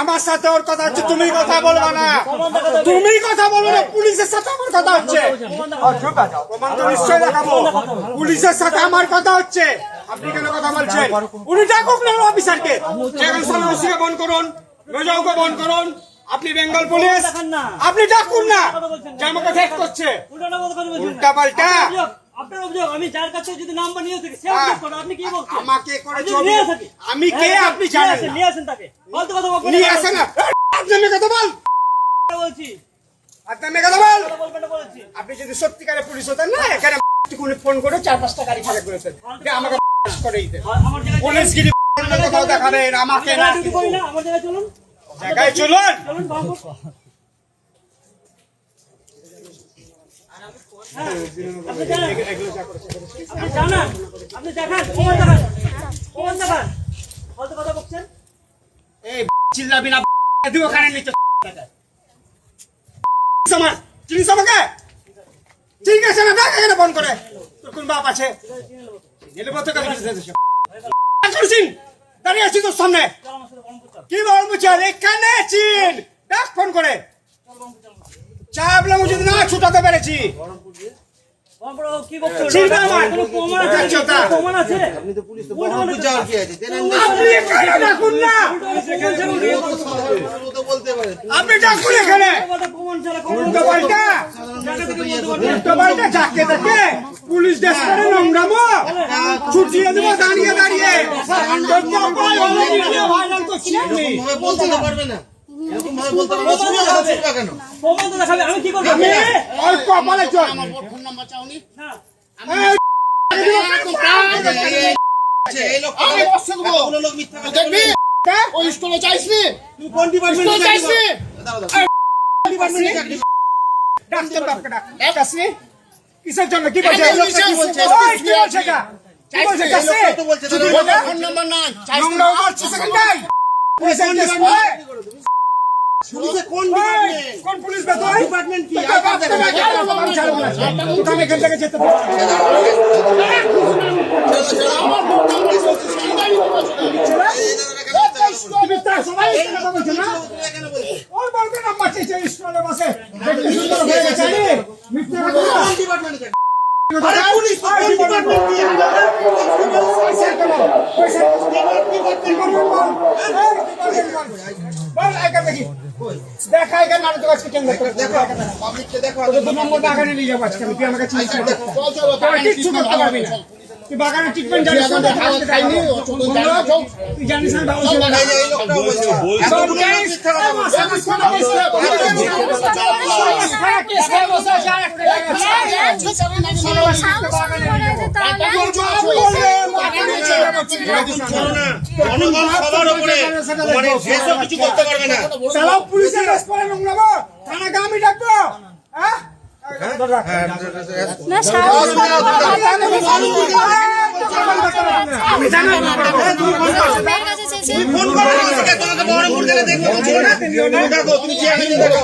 আমার সাথে ওর কথা হচ্ছে তুমি কথা বলবা না। তুমি কথা বলবে না পুলিশের সাথে আমার কথা হচ্ছে। প্রমাণ তো নিশ্চয়ই দেখাবো। পুলিশের সাথে আমার কথা হচ্ছে। আপনি কেন কথা বলছেন? উনি ডাকুক না অফিসারকে। বন্ধ করুন মেজাউকে বন্ধ করুন। আপনি বেঙ্গল পুলিশ? আপনি ডাকুন না। যে আমাকে ঠেক করছে। উল্টা পাল্টা। আপনার অভিযোগ আমি যার কাছে যদি নাম্বার নিয়ে থাকি সে হ্যাঁ। অভিযোগ করে। আপনি কি বলছেন? আমাকে করে নিয়ে থাকি। আমি কে আপনি জানেন না। নিয়ে আসেন তাকে। ফালতু কথা বলবেন নিয়ে আসে না। আপনি কথা বল। বলছি। আপনি কথা বল। কথা বলবেন না বলেছি। আপনি যদি সত্যিকারের পুলিশ হতেন না এখানে কোন ফোন করে চার পাঁচটা গাড়ি ফাঁকা করেছেন যে আমাকে করে দিতে দেখাবেন আমাকে না আমার জায়গায় চলুন। জায়গায় চলুন। আপনি ফোন করে। তোর কোন বাপ আছে? দাঁড়িয়ে আছি তোর সামনে। কি চাল এখানে চিন ডাক ফোন করে। চাপলাম যদি না ছুটাতে পেরেছি। আপনি পুলিশ ডাকুন এখানে। দেশ করে নোংরামো। ছুটিয়ে দেবো দাঁড়িয়ে দাঁড়িয়ে। ভাইরাল করছি বলতে পারবে না এরকম ভাবে বলতে পারবে না শুনে কেন? প্রমাণ তো দেখাবে আমি কি করব? আমি ওর কপালে চল। না। আচ্ছা, এই লোক কোনো লোক মিথ্যা কথা বলবে ওই স্কুলে চাইছি তুই কোন ডিপার্টমেন্টে স্কুলে দাঁড়াও দাঁড়াও ডিপার্টমেন্টে চাকরি ডাক্তার বাপকে ডাক। কিসের জন্য? কি বলছে? এই কি বলছে? কি বলছে এটা? কি বলছে? কাছে? তো বলছে ফোন নাম্বার নাই। নোংরা মারছে সেকেন্ডাই পুলিশের কেস হয়। পুলিশে কোন ডিপার্টমেন্ট কোন পুলিশ ডিপার্টমেন্ট কি আমি এখান থেকে যেতে হয়ে ডিপার্টমেন্টে দেখি। এখানে নাটক আজকে কেন দু নম্বর বাগানে নিয়ে যাব আজকে আমি তুই আমাকে চিনিস কিচ্ছু করতে পারবি না তুই বাগানে ট্রিটমেন্ট জানিস না তুই জানিস না বাবু মানে পুলিশের থানাকে আমি ডাকবো। হ্যাঁ? না সাহস করে আমি চেয়ে আনি দেখো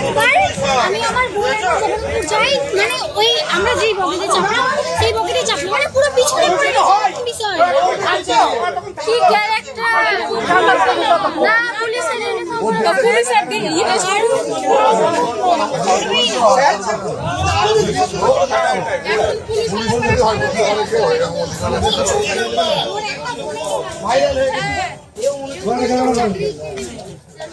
একবার আমি আমার বোনের যখন যাই মানে ওই আমরা যেই বগিতে চাপলাম সেই বগিতে চাপলাম মানে পুরো পিছনে পড়ে গেছে বিষয়। কি ক্যারেক্টার না পুলিশের ইউনিফর্ম পুলিশের ভিডিও করো ভিডিও করো করেই না সব ভিডিও করো এই দাঁড়াও তুমি দাঁড়াও এই ভিডিও করো ফোন নাম্বার দিয়ে ভাইরাল হয়ে যাবে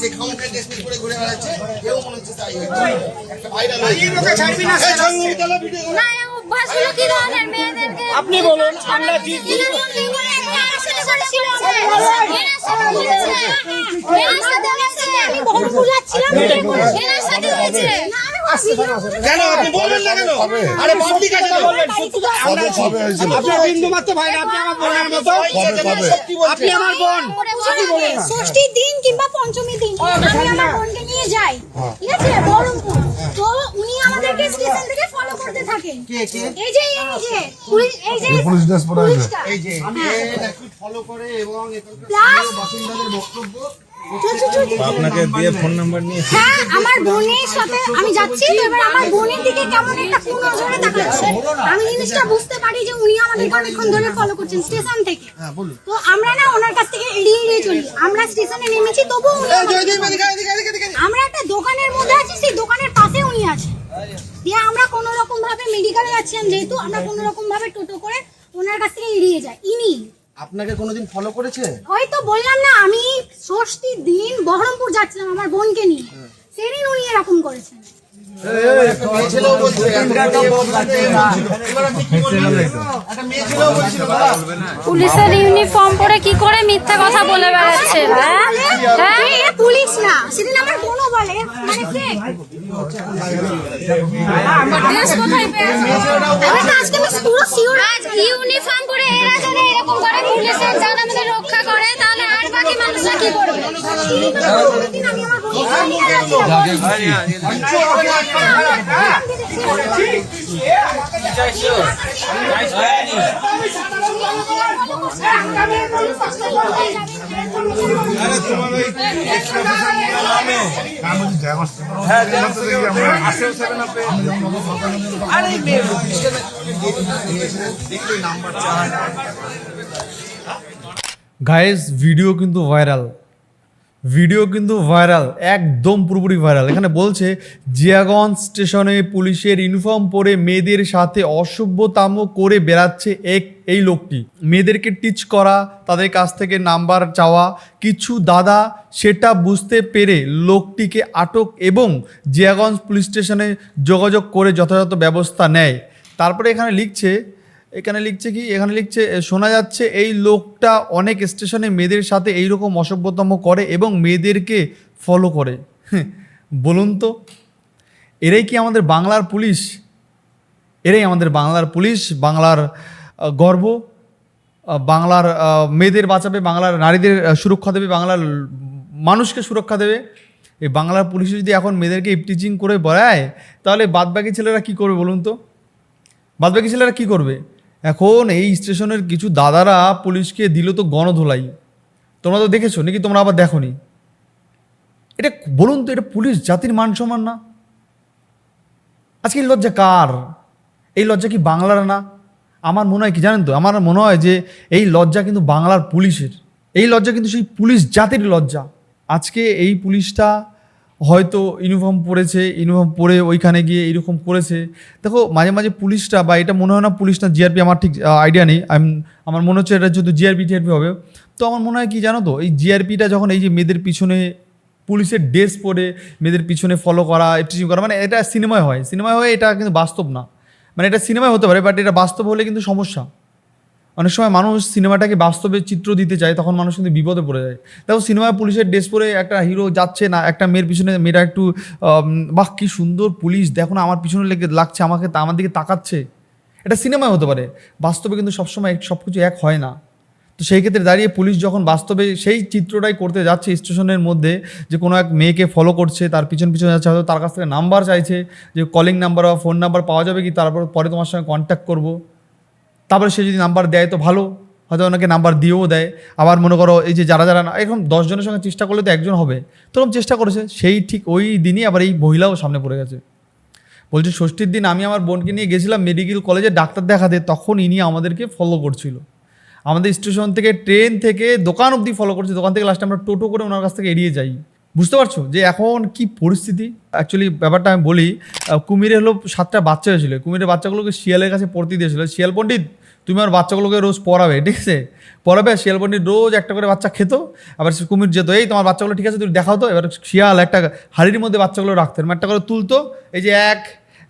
করে ঘুরে বেড়াচ্ছে মনে হচ্ছে তাই একটা ভাইরাল না অভ্যাসগুলো কি ধরনের? মেয়েদেরকে আপনি বলুন আমরা আমি সাথে হয়েছে কেন? আপনি বলবেন না কেন? আরে পাবলিক আছে তো। আমরা আছি। কবে হয়েছিল? আপনি বিন্দু মাত্র ভাই আপনি আমার বোনের মতো। কবে কবে আপনি আমার বোন। আপনি বলুন না। ষষ্ঠীর দিন কিংবা পঞ্চমীর দিন আমি আমার বোনকে নিয়ে যাই। ঠিক আছে? বহরমপুর। তো উনি আমাদেরকে স্টেশন থেকে ফলো করতে থাকেন। এই যে এই যে এই যে পুলিশ ড্রেস পরে এই যে। ফলো করে এবং এখানকার বাসিন্দাদের বক্তব্য। আপনাকে দিয়ে ফোন নাম্বার নিয়ে হ্যাঁ আমার বোনের সাথে আমি যাচ্ছি এবার আমার বোনের দিকে কেমন একটা কোন নজরে তাকাচ্ছে আমি জিনিসটা বুঝতে পারি যে উনি আমাদেরকে অনেকক্ষণ ধরে ফলো করছেন স্টেশন থেকে। তো আমরা না ওনার কাছ থেকে এড়িয়ে এড়িয়ে চলি। আমরা স্টেশনে নেমেছি তবুও। আমরা একটা দোকানের মধ্যে আছি সেই দোকানের পাশে উনি আছে দিয়ে আমরা কোনো রকম ভাবে মেডিকেলে যাচ্ছিলাম যেহেতু আমরা কোনো রকম ভাবে টোটো করে ওনার কাছ থেকে এড়িয়ে যাই। ইনি আপনাকে কোনোদিন ফলো করেছে? ওই তো বললাম না আমি ষষ্ঠীর দিন বহরমপুর যাচ্ছিলাম আমার বোনকে নিয়ে। সেদিন উনি এরকম করেছেন। পুলিশের ইউনিফর্ম পরে কি করে মিথ্যা কথা বলে বেড়াচ্ছে হ্যাঁ? হ্যাঁ? পুলিশ না। সেদিন আমার বোনও বলে মানে fake। ড্রেস কোথায় পেয়েছে আমি তো আজকে আমি পুরো শিওর আজ ইউনিফর্ম পরে এরা যদি এরকম করে পুলিশের যারা আমাদের রক্ষা করে তাহলে আর বাকি মানুষরা কি করবে? নিয়ে যাচ্ছিলাম ভিডিও কিন্তু ভাইরাল ভিডিও কিন্তু ভাইরাল, একদম পুরোপুরি ভাইরাল। এখানে বলছে, জিয়াগঞ্জ স্টেশনে পুলিশের ইউনিফর্ম পরে মেয়েদের সাথে অসভ্যতাম করে বেড়াচ্ছে এক, এই লোকটি। মেয়েদেরকে টিচ করা, তাদের কাছ থেকে নাম্বার চাওয়া, কিছু দাদা সেটা বুঝতে পেরে লোকটিকে আটক এবং জিয়াগঞ্জ পুলিশ স্টেশনে যোগাযোগ করে যথাযথ ব্যবস্থা নেয়। তারপরে এখানে লিখছে এখানে লিখছে কি? এখানে লিখছে শোনা যাচ্ছে এই লোকটা অনেক স্টেশনে মেয়েদের সাথে এইরকম অসভ্যতম করে এবং মেয়েদেরকে ফলো করে। বলুন তো, এরাই কি আমাদের বাংলার পুলিশ? এরাই আমাদের বাংলার পুলিশ, বাংলার গর্ব বাংলার মেয়েদের বাঁচাবে, বাংলার নারীদের সুরক্ষা দেবে, বাংলার মানুষকে সুরক্ষা দেবে। এই বাংলার পুলিশ যদি এখন মেয়েদেরকে ইপটিচিং করে বেড়ায় তাহলে বাদবাকি ছেলেরা কি করবে বলুন তো? বাদবাকি ছেলেরা কি করবে? এখন এই স্টেশনের কিছু দাদারা পুলিশকে দিল তো গণধোলাই। তোমরা তো দেখেছ নাকি? তোমরা আবার দেখোনি। এটা বলুন তো, এটা পুলিশ জাতির মান সম্মান না? আজকে এই লজ্জা কার? এই লজ্জা কি বাংলার না? আমার মনে হয় কি জানেন তো? আমার মনে হয় যে এই লজ্জা কিন্তু বাংলার পুলিশের। এই লজ্জা কিন্তু সেই পুলিশ জাতির লজ্জা। আজকে এই পুলিশটা হয়তো ইউনিফর্ম পরেছে ইউনিফর্ম পরে ওইখানে গিয়ে এরকম করেছে। দেখো, মাঝে মাঝে পুলিশটা বা এটা মনে হয় না পুলিশ না জিআরপি আমার ঠিক আইডিয়া নেই। আমি আমার মনে হচ্ছে এটা যদি জিআরপি টিআরপি হবে। তো আমার মনে হয় কি জানো তো, এই জিআরপিটা যখন এই যে মেয়েদের পিছনে পুলিশের ড্রেস পরে, মেয়েদের পিছনে ফলো করা টিচিং করা মানে এটা সিনেমায় হয়। সিনেমায় হয় এটা কিন্তু বাস্তব না। মানে এটা সিনেমায় হতে পারে বাট এটা বাস্তব হলে কিন্তু সমস্যা। অনেক সময় মানুষ সিনেমাটাকে বাস্তবে চিত্র দিতে চায় তখন মানুষ কিন্তু বিপদে পড়ে যায়। দেখো সিনেমায় পুলিশের ড্রেস পরে একটা হিরো যাচ্ছে না, একটা মেয়ের পিছনে মেয়েটা একটু বাহ, কি সুন্দর পুলিশ, দেখো না আমার পিছনে লেগে লাগছে, আমাকে তা- আমার দিকে তাকাচ্ছে। এটা সিনেমায় হতে পারে, বাস্তবে কিন্তু সবসময় সব কিছু এক হয় না। তো সেই ক্ষেত্রে দাঁড়িয়ে পুলিশ যখন বাস্তবে সেই চিত্রটাই করতে যাচ্ছে, স্টেশনের মধ্যে যে কোনো এক মেয়েকে ফলো করছে, তার পিছন পিছনে যাচ্ছে, হয়তো তার কাছ থেকে নাম্বার চাইছে, যে কলিং নাম্বার বা ফোন নাম্বার পাওয়া যাবে কি, তারপর, পরে তোমার সঙ্গে কন্ট্যাক্ট করব। তারপরে সে যদি নাম্বার দেয় তো ভালো, হয়তো ওনাকে নাম্বার দিয়েও দেয়। আবার মনে করো এই যে যারা যারা না এরকম দশজনের সঙ্গে চেষ্টা করলে তো একজন হবে। তো এরকম চেষ্টা করেছে, সেই ঠিক ওই দিনই আবার এই মহিলাও সামনে পড়ে গেছে। বলছে, ষষ্ঠীর দিন আমি আমার বোনকে নিয়ে গেছিলাম মেডিকেল কলেজে ডাক্তার দেখাতে, তখন ইনি আমাদেরকে ফলো করছিল। আমাদের স্টেশন থেকে ট্রেন থেকে দোকান অবধি ফলো করছে। দোকান থেকে লাস্টে আমরা টোটো করে ওনার কাছ থেকে এড়িয়ে যাই। বুঝতে পারছ? যে এখন কি পরিস্থিতি? অ্যাকচুয়ালি ব্যাপারটা আমি বলি কুমিরে হলো সাতটা বাচ্চা হয়েছিল। কুমিরের বাচ্চাগুলোকে শিয়ালের কাছে পড়তে দিয়েছিল। শিয়াল পণ্ডিত তুমি আমার বাচ্চাগুলোকে রোজ পড়াবে, ঠিক আছে? পড়াবে শিয়াল পণ্ডিত রোজ একটা করে বাচ্চা খেত, আবার সে কুমির যেত, এই তোমার বাচ্চাগুলো ঠিক আছে, তুমি দেখাও তো। এবার শিয়াল একটা হাড়ির মধ্যে বাচ্চাগুলো রাখতেন একটা করে তুলতো, এই যে এক,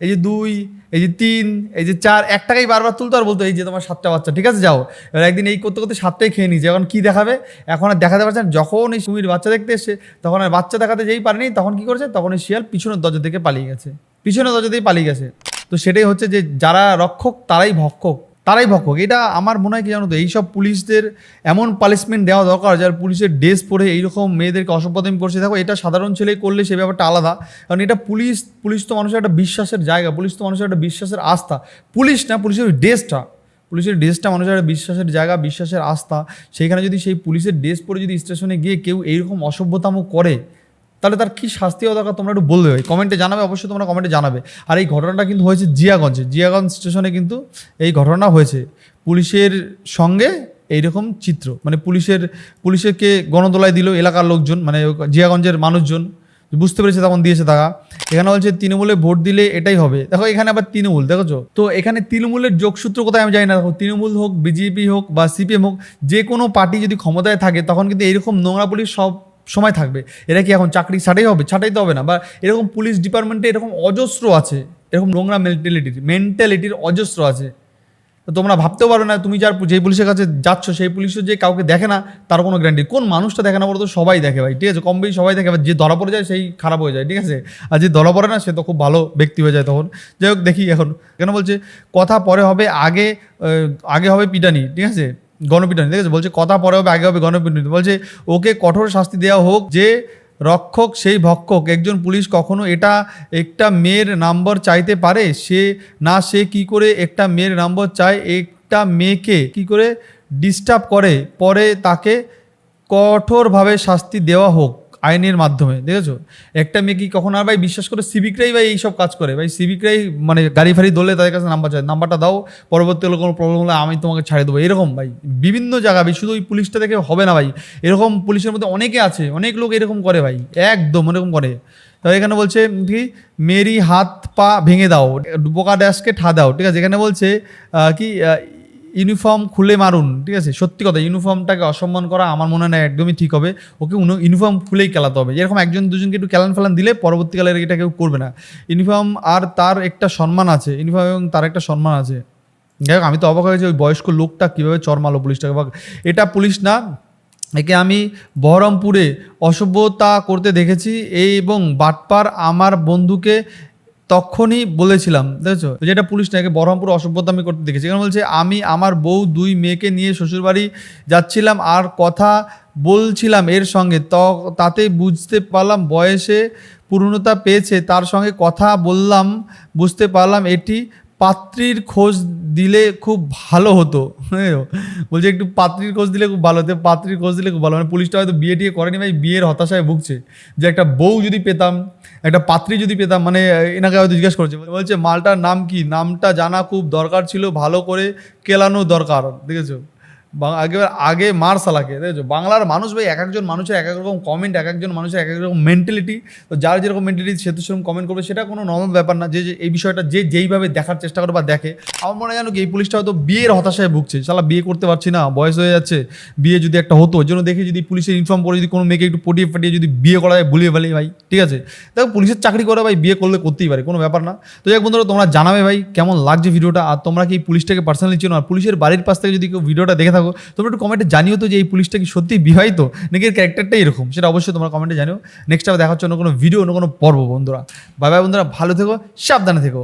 এই যে দুই, এই যে তিন, এই যে চার, একটাকেই বারবার তুলতো আর বলতো, এই যে তোমার সাতটা বাচ্চা, ঠিক আছে, যাও। এবার একদিন এই করতে করতে সাতটাই খেয়ে নিয়েছে, এখন কী দেখাবে? এখন আর দেখাতে পারছে না, যখন এই কুমির বাচ্চা দেখতে এসছে তখন আর বাচ্চা দেখাতে যেই পারেনি, তখন কি করেছে? তখন এই শিয়াল পিছনের দরজা থেকে পালিয়ে গেছে পিছনে দরজাতেই পালিয়ে গেছে। তো সেটাই হচ্ছে যে যারা রক্ষক, তারাই ভক্ষক। তারাই ভক্ষক। এটা আমার মনে হয় কি জানো তো, এইসব পুলিশদের এমন পানিশমেন্ট দেওয়া দরকার যার পুলিশের ড্রেস পরে এইরকম মেয়েদেরকে অসভ্যতামি করছে। দেখো, এটা সাধারণ ছেলে করলে সে ব্যাপারটা আলাদা। কারণ এটা পুলিশ পুলিশ তো মানুষের একটা বিশ্বাসের জায়গা, পুলিশ তো মানুষের একটা বিশ্বাসের আস্থা। পুলিশ না, পুলিশের ওই ড্রেসটা পুলিশের ড্রেসটা মানুষের একটা বিশ্বাসের জায়গা, বিশ্বাসের আস্থা। সেইখানে যদি সেই পুলিশের ড্রেস পরে যদি স্টেশনে গিয়ে কেউ এইরকম অসভ্যতাম করে তাহলে তার কী শাস্তি হওয়া দরকার তোমরা একটু বলবে ভাই কমেন্টে জানাবে, অবশ্যই তোমরা কমেন্টে জানাবে। আর এই ঘটনাটা কিন্তু হয়েছে জিয়াগঞ্জে। জিয়াগঞ্জ স্টেশনে কিন্তু এই ঘটনা হয়েছে। পুলিশের সঙ্গে এইরকম চিত্র। মানে পুলিশের, পুলিশেরকে গণদোলায় দিল এলাকার লোকজন মানে জিয়াগঞ্জের মানুষজন। বুঝতে পেরেছে তখন দিয়েছে টাকা এখানে বলছে, তৃণমূলে ভোট দিলে এটাই হবে। দেখো, এখানে আবার তৃণমূল দেখো তো এখানে তৃণমূলের যোগসূত্র কোথায় আমি জানি না। দেখো, তৃণমূল হোক, বিজেপি হোক বা সিপিএম হোক, যে কোনো পার্টি যদি ক্ষমতায় থাকে, তখন কিন্তু এইরকম নোংরা পুলিশ সব সময় থাকবে। এরা কি এখন চাকরি ছাটাই হবে? ছাটাই তো হবে না। বা এরকম পুলিশ ডিপার্টমেন্টে এরকম অজস্র আছে, এরকম নোংরা মেন্টালিটির মেন্টালিটির অজস্র আছে। তো তোমরা ভাবতেও পারো না, তুমি যার যেই পুলিশের কাছে যাচ্ছ, সেই পুলিশও যে কাউকে দেখে না, তার কোনো গ্যারান্টি কোন মানুষটা দেখে না বলতো সবাই দেখে ভাই, ঠিক আছে? কম বেশি সবাই দেখে যে ধরা পড়ে যায়, সেই খারাপ হয়ে যায়, ঠিক আছে? আর যে ধরা পড়ে না, সে তো খুব ভালো ব্যক্তি হয়ে যায় তখন। যাই হোক, দেখি এখন। কেন বলছে, কথা পরে হবে, আগে আগে হবে পিটানি, ঠিক আছে? গণপিটানি, ঠিক আছে? বলছে, কথা পরে হবে, আগে হবে গণপিটানি। বলছে, ওকে কঠোর শাস্তি দেওয়া হোক, যে রক্ষক সেই ভক্ষক। একজন পুলিশ কখনো এটা একটা মেয়ের নাম্বার চাইতে পারে? সে, না, সে কি করে একটা মেয়ের নাম্বার চায়? একটা মেয়েকে কি করে ডিস্টার্ব করে? পরে তাকে কঠোরভাবে শাস্তি দেওয়া হোক। আইনের মাধ্যমে, দেখেছ? একটা মেয়ে কি কখন আর ভাই বিশ্বাস করে সিভিকরাই ভাই এইসব কাজ করে? ভাই সিভিকরাই মানে গাড়ি ফাড়ি দলে তাদের কাছে নাম্বার চায় নাম্বারটা দাও পরবর্তীকালে কোনো প্রবলেম হলে আমি তোমাকে ছাড়ে দেবো। এরকম ভাই, বিভিন্ন জায়গা ভাই, শুধু ওই পুলিশটা দেখে হবে না ভাই। এরকম পুলিশের মধ্যে অনেকে আছে, অনেক লোক এরকম করে ভাই, একদম এরকম করে। তো এখানে বলছে কি, মেরি হাত পা ভেঙে দাও, বোকা ড্যাশকে ঠা দাও। ঠিক আছে? এখানে বলছে কি ইউনিফর্ম খুলে মারুন, ঠিক আছে? সত্যি কথা, ইউনিফর্মটাকে অসম্মান করা আমার মনে হয় একদমই ঠিক হবে। ওকে ইউনিফর্ম খুলেই খেলাতে হবে। যেরকম একজন দুজনকে একটু খেলান ফেলান দিলে পরবর্তীকালে এটা কেউ করবে না। ইউনিফর্ম আর তার একটা সম্মান আছে, ইউনিফর্ম এবং তার একটা সম্মান আছে। যাই হোক, আমি তো অবাক হয়েছি ওই বয়স্ক লোকটা কীভাবে চরমালো পুলিশটাকে। বা এটা পুলিশ না, একে আমি বহরমপুরে অসভ্যতা করতে দেখেছি এই এবং বাটপার আমার বন্ধুকে তখনই বলেছিলাম, দেখেছ? যেটা পুলিশ নাকি বহরমপুর অসভ্যতা আমি করতে দেখেছি। এখানে বলছে, আমি আমার বউ দুই মেয়েকে নিয়ে শ্বশুরবাড়ি যাচ্ছিলাম আর কথা বলছিলাম এর সঙ্গে। ত তাতে বুঝতে পারলাম বয়সে পূর্ণতা পেয়েছে। তার সঙ্গে কথা বললাম, বুঝতে পারলাম এটি পাত্রীর খোঁজ দিলে খুব ভালো হতো। হ্যাঁ, বলছে একটু পাত্রীর খোঁজ দিলে খুব ভালো হতো। পাত্রীর খোঁজ দিলে খুব ভালো। মানে পুলিশটা হয়তো বিয়ে টিয়ে করেনি ভাই বিয়ের হতাশায় ভুগছে। যে একটা বউ যদি পেতাম একটা পাত্রী যদি পেতাম মানে এনাকে হয়তো জিজ্ঞেস করছে। বলছে মালটার নাম কি? নামটা জানা খুব দরকার ছিল ভালো করে কেলানো দরকার দেখেছ? বা- আগে মার সালাকে দেখেছ বাংলার মানুষ ভাই এক একজন মানুষের এক এক রকম কমেন্ট এক একজন মানুষের এক এক রকম মেন্টালিটি তো যার যেরকম মেন্টালিটি সে তো সেরকম কমেন্ট করবে, সেটা কোনো নর্মাল ব্যাপার না। যে এই বিষয়টা যে যেইভাবে দেখার চেষ্টা করে বা দেখে, আমার মনে হয় জানো কি এই পুলিশটা হয়তো বিয়ের হতাশায় ভুগছে। শালা বিয়ে করতে পারছি না, বয়স হয়ে যাচ্ছে, বিয়ে যদি একটা হতো ওই জন্য দেখি যদি পুলিশের ইনফর্ম করে যদি কোনো মেয়েকে একটু পটিয়ে ফাটিয়ে যদি বিয়ে করা যায়, ভুলিয়ে ফেলে ভাই, ঠিক আছে? দেখো, পুলিশের চাকরি করে ভাই বিয়ে করলে করতেই পারে, কোনো ব্যাপার না। তো হোক বন্ধুরা, তোমরা জানাবে ভাই কেমন লাগছে ভিডিওটা আর তোমরা কি পুলিশটাকে পার্সোনালি চেনো? আর পুলিশের বাড়ির পাশ থেকে যদি কেউ ভিডিওটা দেখে থাকো। তোমরা একটু কমেন্টে জানিও তো যে এই পুলিশটা কি সত্যি বিবাহিত? নাকি এর ক্যারেক্টারটাই এরকম? সেটা অবশ্যই তোমরা কমেন্টে জানিও। নেক্সট আবার দেখার জন্য কোনো ভিডিও অন্য কোনো পর্ব, বন্ধুরা। বাবা বন্ধুরা। ভালো থেকো, সাবধানে থেকো।